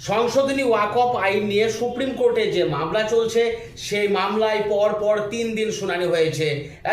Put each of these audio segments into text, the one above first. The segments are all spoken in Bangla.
সংশোধনী ওয়াকফ আইন নিয়ে সুপ্রিম কোর্টে যে মামলা চলছে, সেই মামলায় পর পর তিন দিন শুনানি হয়েছে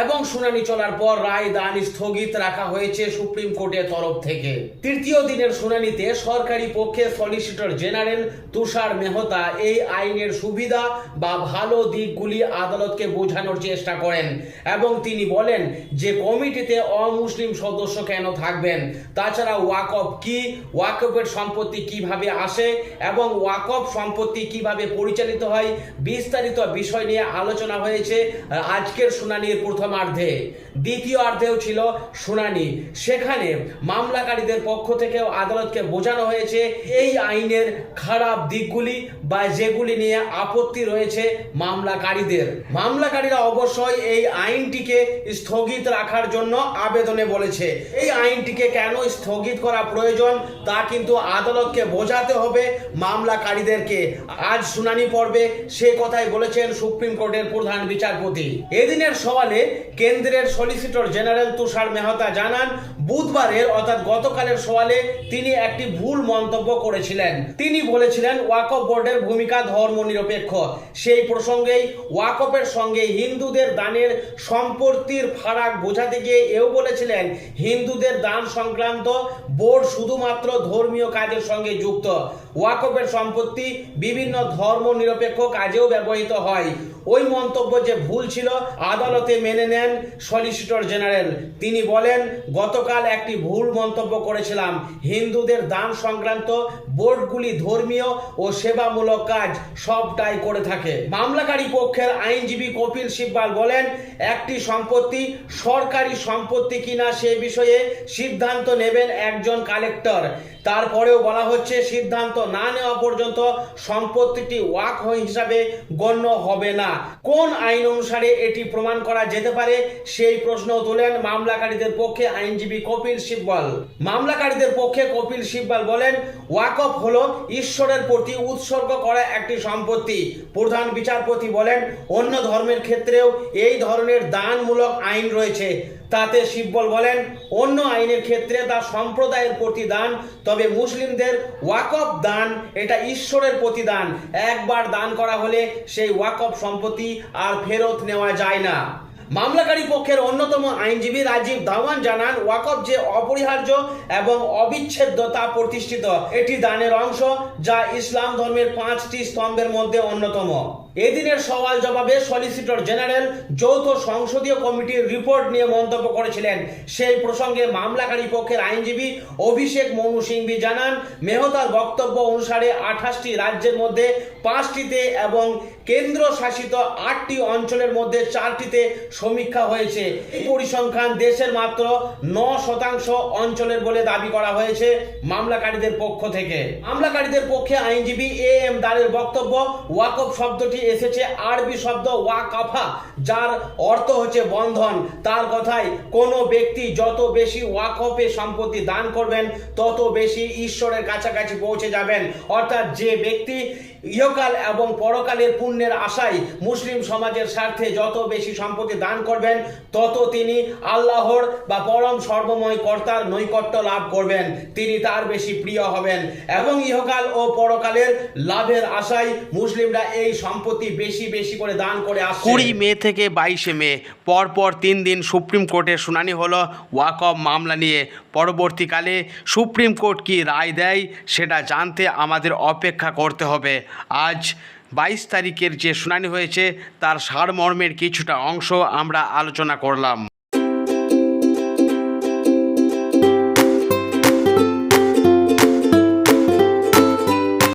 এবং শুনানি চলার পর রায় দান স্থগিত রাখা হয়েছে সুপ্রিম কোর্টের তরফ থেকে। তৃতীয় দিনের শুনানিতে সরকারি পক্ষে সলিসিটর জেনারেল তুষার মেহতা এই আইনের সুবিধা বা ভালো দিকগুলি আদালতকে বোঝানোর চেষ্টা করেন এবং তিনি বলেন যে কমিটিতে অমুসলিম সদস্য কেন থাকবেন? তাছাড়া ওয়াকফ কি? ওয়াকফের সম্পত্তি কীভাবে আসে? এবং ওয়াকফ সম্পত্তি কীভাবে পরিচালিত হয় বিস্তারিত বিষয় নিয়ে আলোচনা হয়েছে আজকের শুনানির প্রথমার্ধে। দ্বিতীয় অর্ধেও ছিল শুনানি। সেখানে মামলাকারীদের পক্ষ থেকেও আদালতকে বোঝানো হয়েছে, এই আইনের খারাপ দিকগুলি বা যেগুলি নিয়ে আপত্তি রয়েছে মামলাকারীদের। মামলাকারীরা অবশ্যই এই আইনটিকে স্থগিত রাখার জন্য আবেদনে বলেছে। এই আইনটিকে কেন স্থগিত করা প্রয়োজন তা কিন্তু আদালতকে বোঝাতে হবে। মামলাকারীদেরকে। আজ শুনানি পর্বে সে কথাই বলেছেন সুপ্রিম কোর্টের প্রধান বিচারপতি। এদিনের সওয়ালে কেন্দ্রের সলিসিটর জেনারেল তুষার মেহতা জানান, বুধবারের অর্থাৎ গতকালের সওয়ালে তিনি একটি ভুল মন্তব্য করেছিলেন। তিনি বলেছিলেন, ওয়াকফ বোর্ডের ভূমিকা ধর্ম নিরপেক্ষ সেই প্রসঙ্গেই ওয়াকফের সঙ্গে হিন্দুদের দানের সম্পত্তির ফারাক বোঝাতে গিয়ে এও বলেছিলেন, হিন্দুদের দান সংক্রান্ত বোর্ড শুধুমাত্র ধর্মীয় কাজের সঙ্গে যুক্ত। ওয়াকফের সম্পত্তি বিভিন্ন ধর্ম নিরপেক্ষ কাজেও ব্যবহৃত হয়। ওই মন্তব্য যে ভুল ছিল, আদালতে মেনে নেন সলিসিটর জেনারেল তিনি বলেন, গতকাল একটি ভুল মন্তব্য করেছিলাম। হিন্দুদের দান সংক্রান্ত বোর্ডগুলি ধর্মীয় ও সেবামূলক কাজ সবটাই করে থাকে। মামলাকারী পক্ষের আইনজীবী কপিল সিব্বাল বলেন, একটি সম্পত্তি সরকারি সম্পত্তি কিনা সে বিষয়ে সিদ্ধান্ত নেবেন একজন কালেক্টর। তারপরেও বলা হচ্ছে সিদ্ধান্ত না নেওয়া পর্যন্ত সম্পত্তিটি ওয়াক হিসাবে গণ্য হবে না। কোন আইন অনুসারে এটি প্রমাণ করা যেতে পারে? সেই প্রশ্ন তোলেন মামলাকারীদের পক্ষে আইনজীবী কপিল সিব্বল। মামলাকারীদের পক্ষে কপিল সিব্বল বলেন ওয়াকফ হলো ঈশ্বরের প্রতি উৎসর্গ করা একটি সম্পত্তি। প্রধান বিচারপতি বলেন, অন্য ধর্মের ক্ষেত্রেও এই ধরনের দানমূলক আইন রয়েছে। তাতে শিববল বলেন, অন্য আইনের ক্ষেত্রে তা সম্প্রদায়ের প্রতিদান, তবে মুসলিমদের ওয়াকফ দান, এটা ঈশ্বরের প্রতিদান। একবার দান করা হলে সেই ওয়াকফ সম্পত্তি আর ফেরত নেওয়া যায় না। মামলাকারী পক্ষের অন্যতম আইনজীবী রাজীব ধাওয়ান জানান, ওয়াকফ যে অপরিহার্য এবং অবিচ্ছেদ্য তা প্রতিষ্ঠিত, এটি দানের অংশ যা ইসলাম ধর্মের পাঁচটি স্তম্ভের মধ্যে অন্যতম। এদিনের সওয়াল জবাবে সলিসিটর জেনারেল যৌথ সংসদীয় কমিটির রিপোর্ট নিয়ে মন্তব্য করেছিলেন। সেই প্রসঙ্গে মামলাকারী পক্ষের আইনজীবী অভিষেক মনু সিংভি জানান, মেহতার বক্তব্য অনুসারে আঠাশটি রাজ্যের মধ্যে পাঁচটিতে এবং কেন্দ্র শাসিত আটটি অঞ্চলের মধ্যে চারটিতে সমীক্ষা হয়েছে। পরিসংখ্যান দেশের মাত্র ন শতাংশ অঞ্চলের বলে দাবি করা হয়েছে মামলাকারীদের পক্ষ থেকে। মামলাকারীদের পক্ষে আইনজীবী এ এম দারের বক্তব্য, ওয়াকফ শব্দটি এসেছে আরবি শব্দ ওয়াকাফা, যার অর্থ হচ্ছে বন্ধন। তার কথায়, কোনো ব্যক্তি যত বেশি ওয়াকফে সম্পত্তি দান করবেন, তত বেশি ঈশ্বরের কাছাকাছি পৌঁছে যাবেন। অর্থাৎ যে ব্যক্তি ইহকাল এবং পরকালের পুণ্যের আশায় মুসলিম সমাজের স্বার্থে যত বেশি সম্পত্তি দান করবেন, তত তিনি আল্লাহর বা পরম সর্বময় কর্তার নৈকট্য লাভ করবেন। তিনি তার বেশি প্রিয় হবেন এবং ইহকাল ও পরকালের লাভের আশায় মুসলিমরা এই সম্পত্তি বেশি বেশি করে দান করে আসছে। কুড়ি মে থেকে বাইশে মে, পরপর তিন দিন সুপ্রিম কোর্টে শুনানি হলো ওয়াকফ মামলা নিয়ে। পরবর্তীকালে সুপ্রিম কোর্ট কি রায় দেয়, সেটা জানতে আমাদের অপেক্ষা করতে হবে। আজ বাইশ তারিখের যে শুনানি হয়েছে তার সারমর্মের কিছুটা অংশ আমরা আলোচনা করলাম।